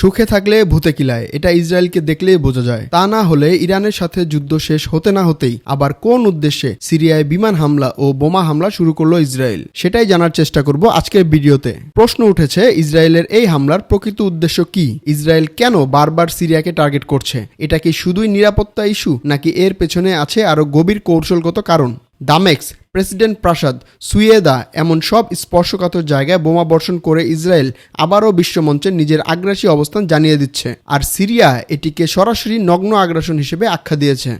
সুখে থাকলে ভূতে কিলায়, এটা ইসরায়েলকে দেখলেই বোঝা যায়। তা না হলে ইরানের সাথে যুদ্ধ শেষ হতে না হতেই আবার কোন উদ্দেশ্যে সিরিয়ায় বিমান হামলা ও বোমা হামলা শুরু করল ইসরায়েল? সেটাই জানার চেষ্টা করব আজকের ভিডিওতে। প্রশ্ন উঠেছে, ইসরায়েলের এই হামলার প্রকৃত উদ্দেশ্য কি? ইসরায়েল কেন বারবার সিরিয়াকে টার্গেট করছে? এটা কি শুধুই নিরাপত্তা ইস্যু, নাকি এর পেছনে আছে আরও গভীর কৌশলগত কারণ? দামেক্স, প্রেসিডেন্ট প্রাসাদ, সুয়েদা এমন সব স্পর্শকাতর জায়গায় বোমা বর্ষণ করে ইসরায়েল আবারও বিশ্বমঞ্চে নিজের আগ্রাসী অবস্থান জানিয়ে দিচ্ছে। আর সিরিয়া এটিকে সরাসরি নগ্ন আগ্রাসন হিসেবে আখ্যা দিয়েছে।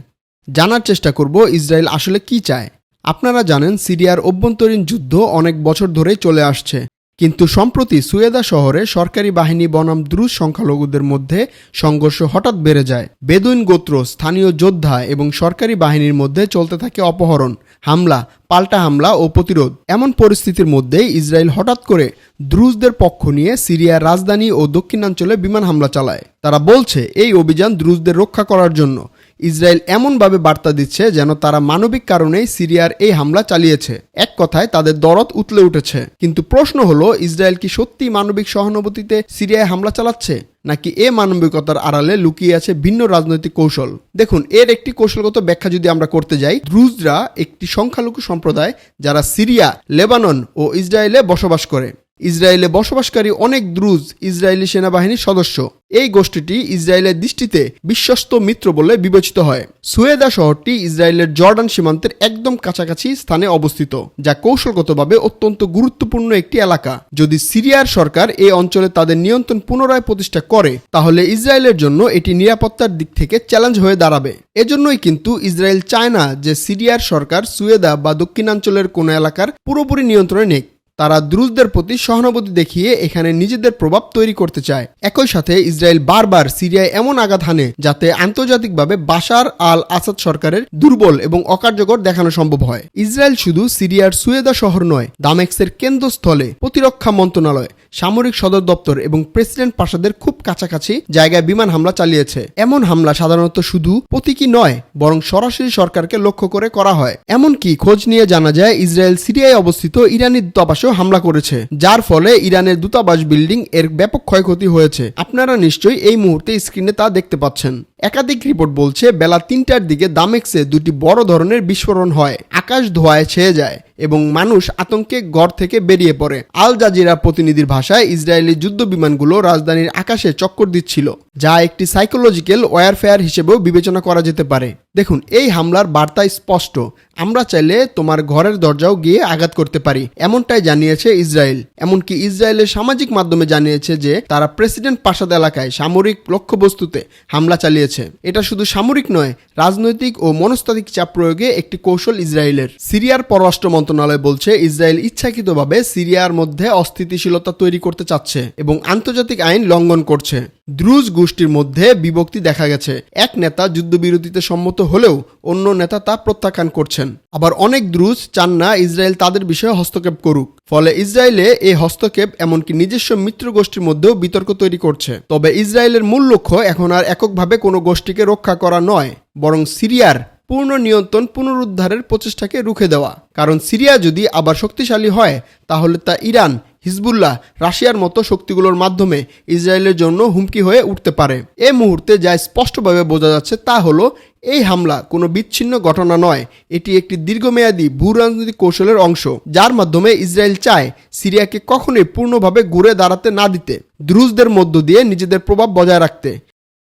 জানার চেষ্টা করব ইসরায়েল আসলে কি চায়। আপনারা জানেন, সিরিয়ার অভ্যন্তরীণ যুদ্ধ অনেক বছর ধরেই চলে আসছে। কিন্তু সম্প্রতি সুয়েদা শহরে সরকারি বাহিনী বনাম দ্রুজ সংখ্যালঘুদের মধ্যে সংঘর্ষ হঠাৎ বেড়ে যায়। বেদুইন গোত্র, স্থানীয় যোদ্ধা এবং সরকারি বাহিনীর মধ্যে চলতে থাকে অপহরণ, হামলা, পাল্টা হামলা ও প্রতিরোধ। এমন পরিস্থিতির মধ্যেই ইসরায়েল হঠাৎ করে দ্রুজদের পক্ষ নিয়ে সিরিয়ার রাজধানী ও দক্ষিণাঞ্চলে বিমান হামলা চালায়। তারা বলছে, এই অভিযান দ্রুজদের রক্ষা করার জন্য। ইসরায়েল এমনভাবে বার্তা দিচ্ছে যেন তারা মানবিক কারণেই সিরিয়ার এই হামলা চালিয়েছে। এক কথায়, তাদের দরদ উতলে উঠেছে। কিন্তু প্রশ্ন হলো, ইসরায়েল কি সত্যি মানবিক সহানুভূতিতে সিরিয়ায় হামলা চালাচ্ছে? নাকি এ মানবিকতার আড়ালে লুকিয়ে আছে ভিন্ন রাজনৈতিক কৌশল? দেখুন, এর একটি কৌশলগত ব্যাখ্যা যদি আমরা করতে যাই দ্রুজরা একটি সংখ্যালঘু সম্প্রদায় যারা সিরিয়া, লেবানন ও ইসরায়েলে বসবাস করে। ইসরায়েলে বসবাসকারী অনেক দ্রুজ ইসরায়েলি সেনাবাহিনীর সদস্য। এই গোষ্ঠীটি ইসরায়েলের দৃষ্টিতে বিশ্বস্ত মিত্র বলে বিবেচিত হয়। সুয়েদা শহরটি ইসরায়েলের জর্ডান সীমান্তের একদম কাছাকাছি স্থানে অবস্থিত, যা কৌশলগতভাবে অত্যন্ত গুরুত্বপূর্ণ একটি এলাকা। যদি সিরিয়ার সরকার এই অঞ্চলে তাদের নিয়ন্ত্রণ পুনরায় প্রতিষ্ঠা করে, তাহলে ইসরায়েলের জন্য এটি নিরাপত্তার দিক থেকে চ্যালেঞ্জ হয়ে দাঁড়াবে। এজন্যই কিন্তু ইসরায়েল চায় না যে সিরিয়ার সরকার সুয়েদা বা দক্ষিণাঞ্চলের কোনো এলাকার পুরোপুরি নিয়ন্ত্রণে নেই। তারা দ্রুজদের প্রতি সহানুভূতি দেখিয়ে এখানে নিজেদের প্রভাব তৈরি করতে চায়। একই সাথে ইসরায়েল বারবার সিরিয়ায় এমন আঘাত হানে যাতে আন্তর্জাতিকভাবে বাশার আল আসাদ সরকারের দুর্বল এবং অকার্যকর দেখানো সম্ভব হয়। ইসরায়েল শুধু সিরিয়ার সুয়েদা শহর নয় দামেক্সের কেন্দ্রস্থলে প্রতিরক্ষা মন্ত্রণালয় সামরিক সদর দপ্তর এবং প্রেসিডেন্ট প্রাসাদের খুব কাছাকাছি জায়গায় বিমান হামলা চালিয়েছে। এমন হামলা সাধারণত শুধু প্রতীকী নয়, বরং সরাসরি সরকারকে লক্ষ্য করে করা হয়। এমনকি খোঁজ নিয়ে জানা যায়, ইসরায়েল সিরিয়ায় অবস্থিত ইরানি দূতাবাসেও হামলা করেছে, যার ফলে ইরানের দূতাবাস বিল্ডিং এর ব্যাপক ক্ষয়ক্ষতি হয়েছে। আপনারা নিশ্চয়ই এই মুহূর্তে স্ক্রিনে তা দেখতে পাচ্ছেন। একাধিক রিপোর্ট বলছে, বেলা তিনটার দিকে দামেক্সে দুটি বড় ধরনের বিস্ফোরণ হয়। আকাশ ধোয়ায় ছেয়ে যায় এবং মানুষ আতঙ্কে ঘর থেকে বেরিয়ে পড়ে। আল জাজিরা প্রতিনিধির ভাষায় ইসরায়েলি যুদ্ধ বিমানগুলো রাজধানীর আকাশে চক্কর দিচ্ছিল, যা একটি সাইকোলজিক্যাল ওয়ারফেয়ার হিসেবেও বিবেচনা করা যেতে পারে। দেখুন, এই হামলার বার্তা স্পষ্ট। আমরা চাইলে তোমার ঘরের দরজাও গিয়ে আঘাত করতে পারি। এমনটাই জানিয়েছে ইসরায়েল। এমনকি ইসরায়েলের সামাজিক মাধ্যমে জানিয়েছে যে, তারা প্রেসিডেন্ট প্রাসাদ এলাকায় সামরিক লক্ষ্যবস্তুতে হামলা চালিয়েছে। এটা শুধু সামরিক নয়, রাজনৈতিক ও মনস্তাত্ত্বিক চাপ প্রয়োগে একটি কৌশল ইসরায়েলের। সিরিয়ার পররাষ্ট্র মন্ত্রণালয় বলছে, ইসরায়েল ইচ্ছাকৃতভাবে সিরিয়ার মধ্যে অস্থিতিশীলতা তৈরি করতে চাচ্ছে এবং আন্তর্জাতিক আইন লঙ্ঘন করছে। দ্রুজ গোষ্ঠীর মধ্যে বিভক্তি দেখা গেছে। এক নেতা যুদ্ধবিরতিতে সম্মত হলেও অন্য নেতা তা প্রত্যাখ্যান করছেন। আবার অনেক দ্রুজ চান না, ইসরায়েল তাদের বিষয়ে হস্তক্ষেপ করুক। ফলে ইসরায়েলে এই হস্তক্ষেপ এমনকি নিজস্ব মিত্র গোষ্ঠীর মধ্যেও বিতর্ক তৈরি করছে। তবে ইসরায়েলের মূল লক্ষ্য এখন আর এককভাবে কোনো গোষ্ঠীকে রক্ষা করা নয়, বরং সিরিয়ার পূর্ণ নিয়ন্ত্রণ পুনরুদ্ধারের প্রচেষ্টাকে রুখে দেওয়া। কারণ সিরিয়া যদি আবার শক্তিশালী হয়, তাহলে তা ইরান, হিজবুল্লাহ, রাশিয়ার মতো শক্তিগুলোর মাধ্যমে ইসরায়েলের জন্য হুমকি হয়ে উঠতে পারে। এ মুহূর্তে যা স্পষ্টভাবে বোঝা যাচ্ছে তা হলো এই হামলা কোনো বিচ্ছিন্ন ঘটনা নয়। এটি একটি দীর্ঘমেয়াদী ভূ রাজনৈতিক কৌশলের অংশ, যার মাধ্যমে ইসরায়েল চায় সিরিয়াকে কখনোই পূর্ণভাবে ঘুরে দাঁড়াতে না দিতে দ্রুজদের মধ্য দিয়ে নিজেদের প্রভাব বজায় রাখতে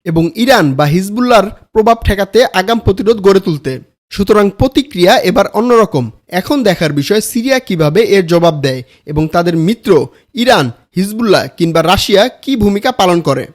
এবং ইরান বা হিজবুল্লার প্রভাব ঠেকাতে আগাম প্রতিরোধ গড়ে তুলতে। সুতরাং প্রতিক্রিয়া এবার অন্যরকম। এখন দেখার বিষয় সিরিয়া কীভাবে এর জবাব দেয় এবং তাদের মিত্র ইরান, হিজবুল্লাহ কিংবা রাশিয়া কি ভূমিকা পালন করে।